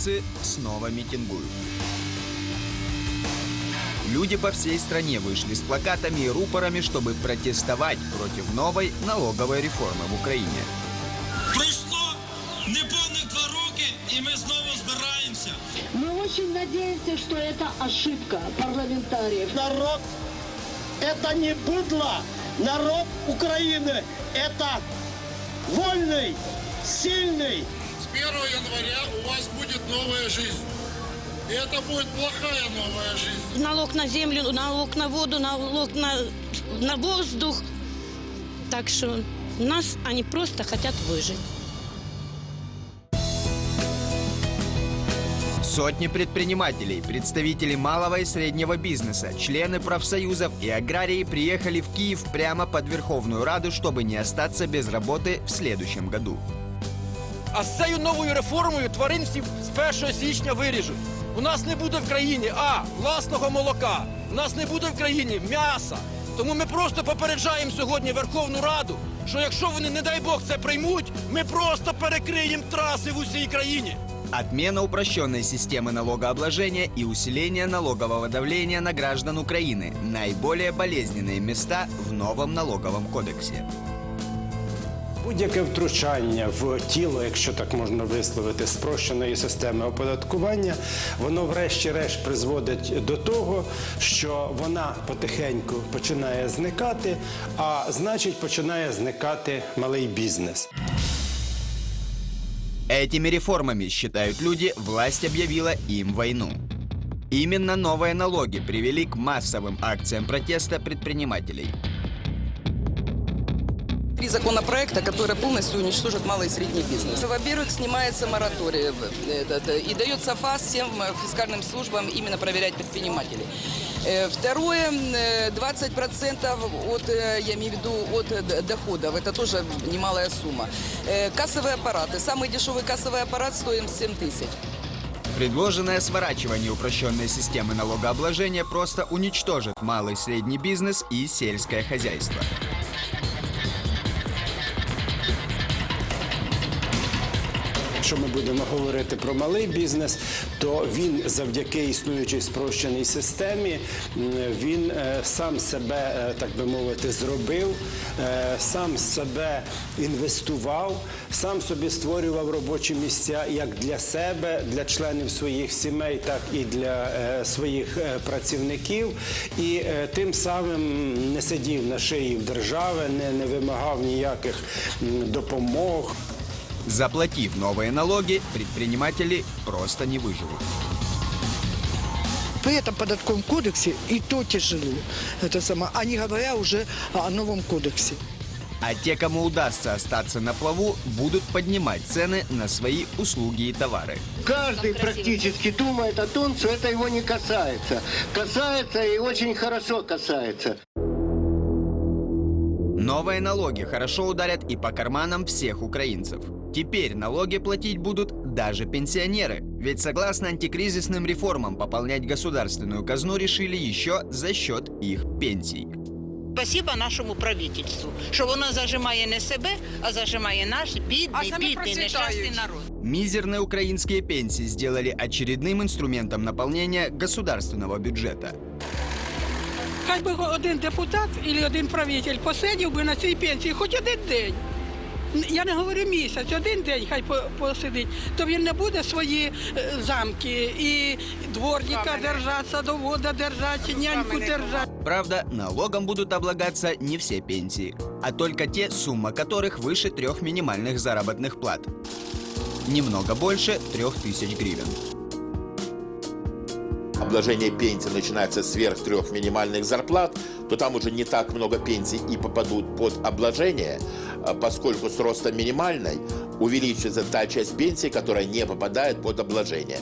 Украинцы снова митингуют. Люди по всей стране вышли с плакатами и рупорами, чтобы протестовать против новой налоговой реформы в Украине. Пройшло неповних два роки, і ми знову збираємося. Мы очень надеемся, что это ошибка парламентариев. Народ – это не быдло. Народ Украины – это вольный, сильный, С 1 января у вас будет новая жизнь. И это будет плохая новая жизнь. налог на землю, налог на воду, налог на, на воздух. Так что нас они просто хотят выжить. Сотни предпринимателей, представители малого и среднего бизнеса, члены профсоюзов и аграрии приехали в Киев прямо под Верховную Раду, чтобы не остаться без работы в следующем году. А з цією новою реформою тварин всі з 1 січня виріжуть. У нас не буде в країні а власного молока, у нас не буде в країні м'яса. Тому ми просто попереджаємо сьогодні Верховну Раду, що якщо вони, не дай Бог, це приймуть, ми просто перекриємо траси в усій країні. Отмена упрощенной системы налогообложения и усиление налогового давления на граждан Украины – наиболее болезненные места в новом налоговом кодексе. Будь-яке втручання в тіло, якщо так можна висловити, спрощеної системи оподаткування, воно врешті-решт призводить до того, що вона потихеньку починає зникати, а значить починає зникати малий бізнес. Этими реформами, считают люди, власть объявила им войну. Именно новые налоги привели к массовым акциям протеста предпринимателей. Три законопроекта, которые полностью уничтожат малый и средний бизнес. Во-первых, снимается мораторий э, этот, и дается фаз всем э, фискальным службам именно проверять предпринимателей. Э, Второе, э, 20% от, я имею в виду, от доходов, это тоже немалая сумма. Кассовые аппараты, самый дешевый кассовый аппарат стоит 7 тысяч. Предложенное сворачивание упрощенной системы налогообложения просто уничтожит малый и средний бизнес и сельское хозяйство. Якщо ми будемо говорити про малий бізнес, то він завдяки існуючій спрощеній системі він е, сам себе, е, так би мовити, зробив, е, сам себе інвестував, сам собі створював робочі місця як для себе, для членів своїх сімей, так і для своїх працівників. І тим самим не сидів на шиї в держави, не, не вимагав ніяких допомог. Заплатив новые налоги, предприниматели просто не выживут. В этом податковом кодексе и то тяжело. Это само, а не говоря уже о новом кодексе. А те, кому удастся остаться на плаву, будут поднимать цены на свои услуги и товары. Каждый практически думает о том, что это его не касается. Касается и очень хорошо касается. Новые налоги хорошо ударят и по карманам всех украинцев. Теперь налоги платить будут даже пенсионеры. Ведь согласно антикризисным реформам пополнять государственную казну решили еще за счет их пенсий. Спасибо нашому правительству, що воно зажимає не себе, а зажимає наш бідний, бідний, нещасний народ. Мизерные украинские пенсии сделали очередным инструментом наполнения государственного бюджета. Хай би один депутат або один правитель посидів би на цій пенсії хоч один день. Я не говорю місяць, один день хай по- посидить, то він не буде свої е, замки і дворника держати, садовода держати, няньку держати. Правда, налогом будут облагаться не все пенсии, а только те, сумма которых выше трех минимальных заработных плат. Немного больше трех тысяч гривен. обложение пенсий начинается сверх трех минимальных зарплат, то там уже не так много пенсий и попадут под обложение, а поскольку с ростом минимальной увеличится та часть пенсии, которая не попадает под обложение.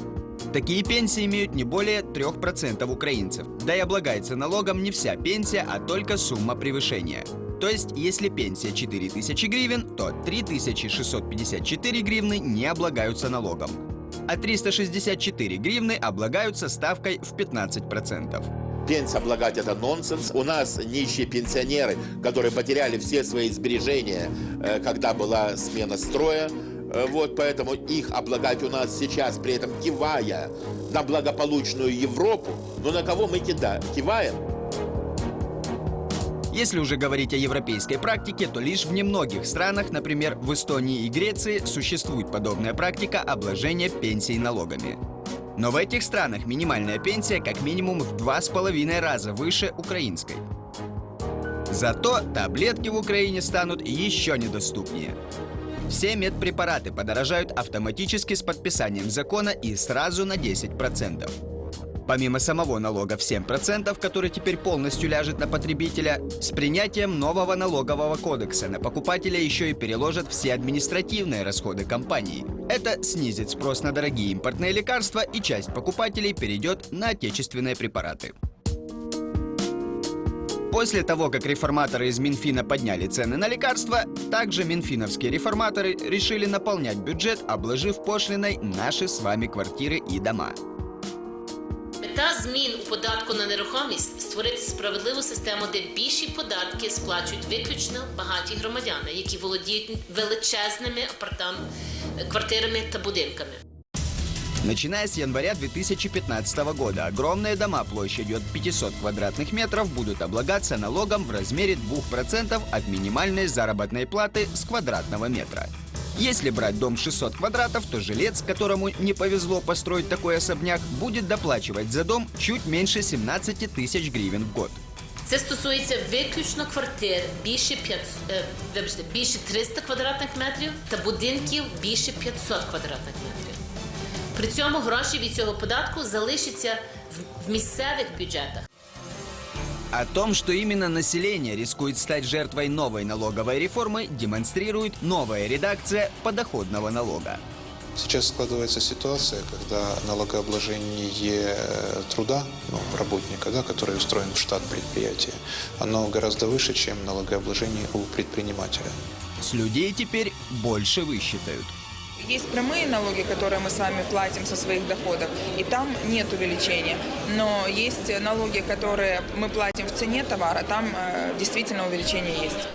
Такие пенсии имеют не более 3% украинцев. Да и облагается налогом не вся пенсия, а только сумма превышения. То есть, если пенсия 4000 гривен, то 3654 гривны не облагаются налогом. А 364 гривны облагаются ставкой в 15%. Пенсия облагать это нонсенс. У нас нищие пенсионеры, которые потеряли все свои сбережения, э, когда была смена строя, Э, Вот поэтому их облагать у нас сейчас, при этом кивая на благополучную Европу, но на кого мы кида- киваем? Если уже говорить о европейской практике, то лишь в немногих странах, например, в Эстонии и Греции, существует подобная практика обложения пенсий налогами. Но в этих странах минимальная пенсия как минимум в два с половиной раза выше украинской. Зато таблетки в Украине станут еще недоступнее. Все медпрепараты подорожают автоматически с подписанием закона и сразу на 10%. Помимо самого налога в 7%, который теперь полностью ляжет на потребителя, с принятием нового налогового кодекса на покупателя еще и переложат все административные расходы компании. Это снизит спрос на дорогие импортные лекарства и часть покупателей перейдет на отечественные препараты. После того, как реформаторы из Минфина подняли цены на лекарства, также минфиновские реформаторы решили наполнять бюджет, обложив пошлиной наши с вами квартиры и дома. Мета змін у податку на нерухомість створити справедливу систему, де більші податки сплачують виключно багаті громадяни, які володіють величезними апартам, квартирами та будинками. Начиная с января 2015 года огромные дома площадью от 500 квадратных метров будут облагаться налогом в размере 2% от минимальной заработной платы с квадратного метра. Если брать дом 600 квадратов, то жилец, которому не повезло построить такой особняк, будет доплачивать за дом чуть меньше 17 тысяч гривен в год. Це стосується виключно квартир більше 500, е, вибачте, більше 300 квадратних метрів та будинків більше 500 квадратних метрів. При цьому гроші від цього податку залишаться в місцевих бюджетах. О том, что именно население рискует стать жертвой новой налоговой реформы, демонстрирует новая редакция подоходного налога. Сейчас складывается ситуация, когда налогообложение труда ну, работника, да, который устроен в штат предприятия, оно гораздо выше, чем налогообложение у предпринимателя. С людей теперь больше высчитают. Есть прямые налоги, которые мы с вами платим со своих доходов, и там нет увеличения. Но есть налоги, которые мы платим в цене товара, там э, действительно увеличение есть.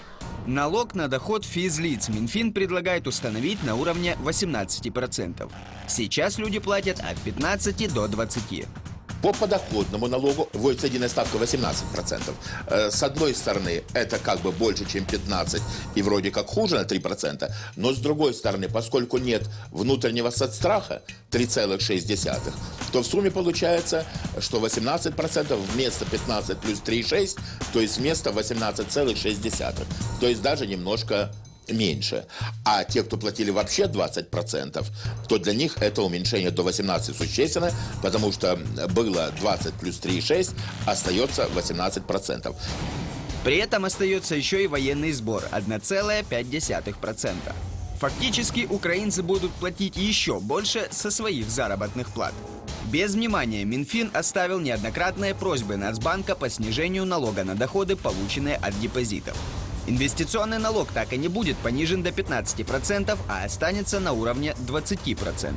Налог на доход физлиц Минфин предлагает установить на уровне 18%. Сейчас люди платят от 15 до 20%. По подоходному налогу вводится единая ставка 18%. Э, С одной стороны, это как бы больше, чем 15, и вроде как хуже на 3%, но с другой стороны, поскольку нет внутреннего соцстраха 3,6, то в сумме получается, что 18% вместо 15 плюс 3,6, то есть вместо 18,6, то есть даже немножко меньше. А те, кто платили вообще 20%, то для них это уменьшение до 18 существенно, потому что было 20 плюс 3,6, остается 18%. При этом остается еще и военный сбор 1,5%. Фактически украинцы будут платить еще больше со своих заработных плат. Без внимания Минфин оставил неоднократные просьбы Нацбанка по снижению налога на доходы, полученные от депозитов. Инвестиционный налог так и не будет понижен до 15%, а останется на уровне 20%.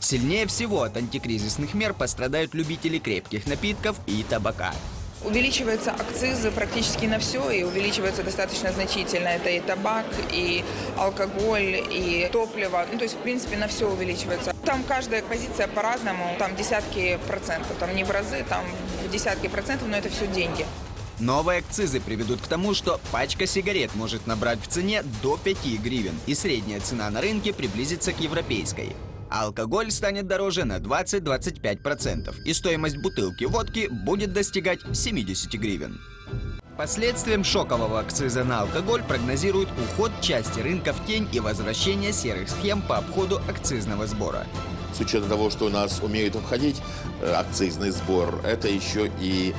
Сильнее всего от антикризисных мер пострадают любители крепких напитков и табака. Увеличиваются акцизы практически на все, и увеличивается достаточно значительно. Это и табак, и алкоголь, и топливо. Ну, то есть, в принципе, на все увеличивается. Там каждая позиция по-разному, там десятки процентов, там не в разы, там в десятки процентов, но это все деньги. Новые акцизы приведут к тому, что пачка сигарет может набрать в цене до 5 гривен, и средняя цена на рынке приблизится к европейской. А алкоголь станет дороже на 20-25%, и стоимость бутылки водки будет достигать 70 гривен. Последствием шокового акциза на алкоголь прогнозируют уход части рынка в тень и возвращение серых схем по обходу акцизного сбора. С учетом того, что у нас умеют обходить э, акцизный сбор, это еще и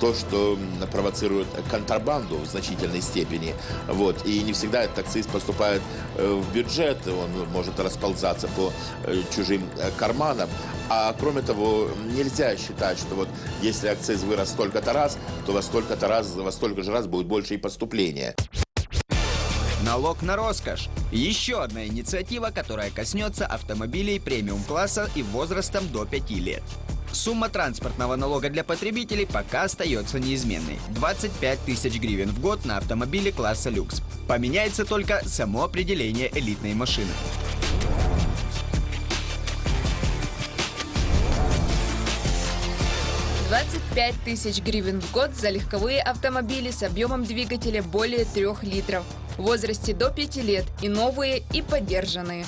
то, что провоцирует контрабанду в значительной степени. Вот. И не всегда этот акциз поступает э, в бюджет, он может расползаться по э, чужим карманам. А кроме того, нельзя считать, что вот если акциз вырос столько-то раз, то во столько-то раз, во столько же раз будет больше и поступления. Налог на роскошь. Еще одна инициатива, которая коснется автомобилей премиум-класса и возрастом до 5 лет. Сумма транспортного налога для потребителей пока остается неизменной – 25 тысяч гривен в год на автомобили класса люкс. Поменяется только само определение элитной машины. пять тысяч гривен в год за легковые автомобили с объемом двигателя более 3 литров – в возрасте до 5 лет и новые, и поддержанные.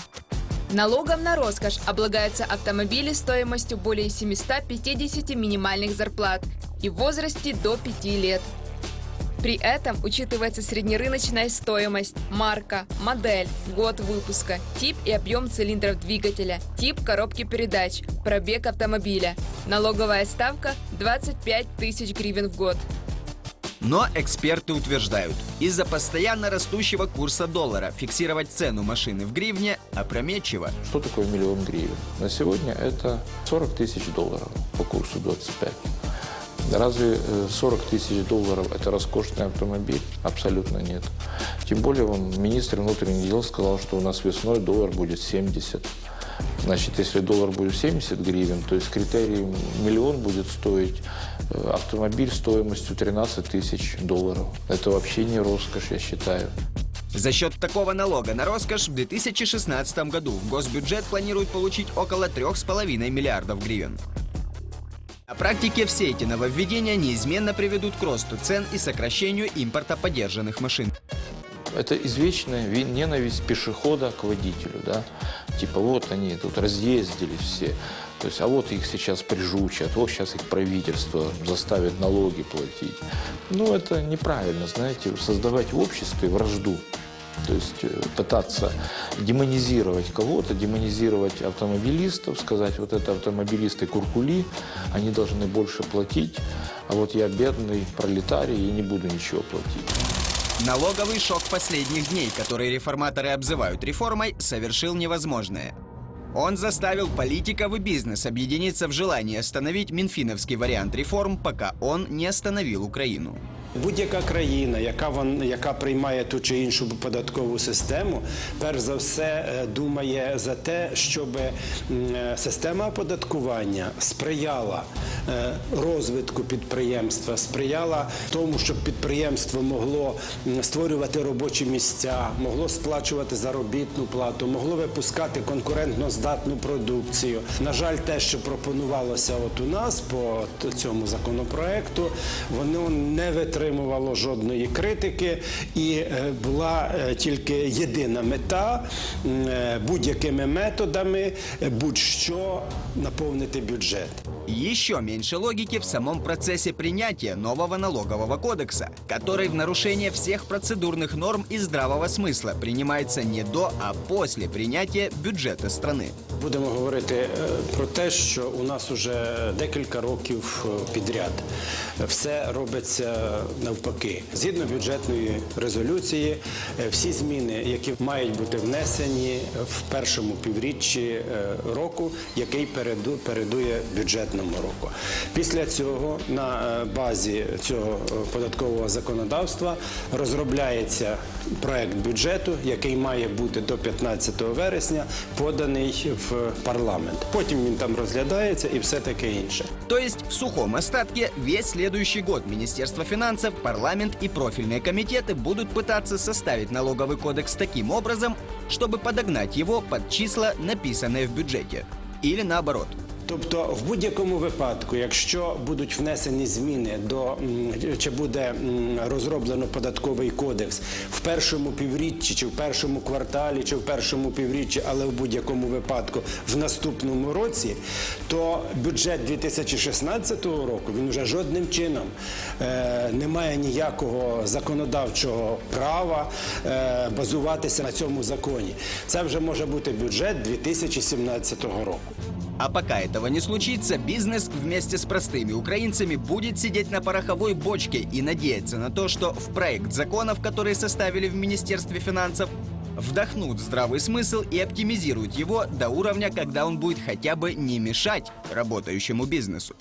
Налогом на роскошь облагаются автомобили стоимостью более 750 минимальных зарплат и в возрасте до 5 лет. При этом учитывается среднерыночная стоимость, марка, модель, год выпуска, тип и объем цилиндров двигателя, тип коробки передач, пробег автомобиля. Налоговая ставка 25 тысяч гривен в год. Но эксперты утверждают, из-за постоянно растущего курса доллара фиксировать цену машины в гривне опрометчиво. Что такое миллион гривен? На сегодня это 40 тысяч долларов по курсу 25. Разве э, 40 тысяч долларов – это роскошный автомобиль? Абсолютно нет. Тем более он, министр внутренних дел сказал, что у нас весной доллар будет 70. Значит, если доллар будет 70 гривен, то есть критерий миллион будет стоить э, автомобиль стоимостью 13 тысяч долларов. Это вообще не роскошь, я считаю. За счет такого налога на роскошь в 2016 году в госбюджет планируют получить около 3,5 миллиардов гривен. На практике все эти нововведения неизменно приведут к росту цен и сокращению импорта подержанных машин. Это извечная ви- ненависть пешехода к водителю, да. Типа вот они тут разъездились все, то есть, а вот их сейчас прижучат, вот сейчас их правительство заставит налоги платить. Ну, это неправильно, знаете, создавать в обществе вражду. То есть э, пытаться демонизировать кого-то, демонизировать автомобилистов, сказать, вот это автомобилисты куркули, они должны больше платить, а вот я бедный пролетарий и не буду ничего платить. Налоговый шок последних дней, который реформаторы обзывают реформой, совершил невозможное. Он заставил политиков и бизнес объединиться в желании остановить минфиновский вариант реформ, пока он не остановил Украину. Будь-яка країна, яка вон, яка приймає ту чи іншу податкову систему, перш за все е, думає за те, щоб е, система оподаткування сприяла е, розвитку підприємства, сприяла тому, щоб підприємство могло створювати робочі місця, могло сплачувати заробітну плату, могло випускати конкурентно здатну продукцію. На жаль, те, що пропонувалося от у нас по цьому законопроекту, воно не витримувало жодної критики, і е, була е, тільки єдина мета м, е, будь-якими методами е, будь-що наповнити бюджет. Еще меньше логики в самом процессе принятия нового налогового кодекса, который в нарушение всех процедурных норм и здравого смысла принимается не до, а после принятия бюджета страны. Будемо говорити е, про те, що у нас уже декілька років е, підряд все робиться навпаки. Згідно бюджетної резолюції, е, всі зміни, які мають бути внесені в першому півріччі року, який переду- передує бюджетному року. Після цього на базі цього податкового законодавства розробляється проект бюджету, який має бути до 15 вересня поданий в парламент. Потім він там розглядається і все таке інше. То есть в сухом остатке весь следующий год Министерство финансов, парламент и профильные комитеты будут пытаться составить налоговый кодекс таким образом, чтобы подогнать его под числа, написанные в бюджете. Или наоборот. Тобто, в будь-якому випадку, якщо будуть внесені зміни до чи буде розроблено податковий кодекс в першому півріччі, чи в першому кварталі, чи в першому півріччі, але в будь-якому випадку в наступному році, то бюджет 2016 року він вже жодним чином е, не має ніякого законодавчого права е, базуватися на цьому законі. Це вже може бути бюджет 2017 року. А пока этого не случится, бизнес вместе с простыми украинцами будет сидеть на пороховой бочке и надеяться на то, что в проект законов, которые составили в Министерстве финансов, вдохнут здравый смысл и оптимизируют его до уровня, когда он будет хотя бы не мешать работающему бизнесу.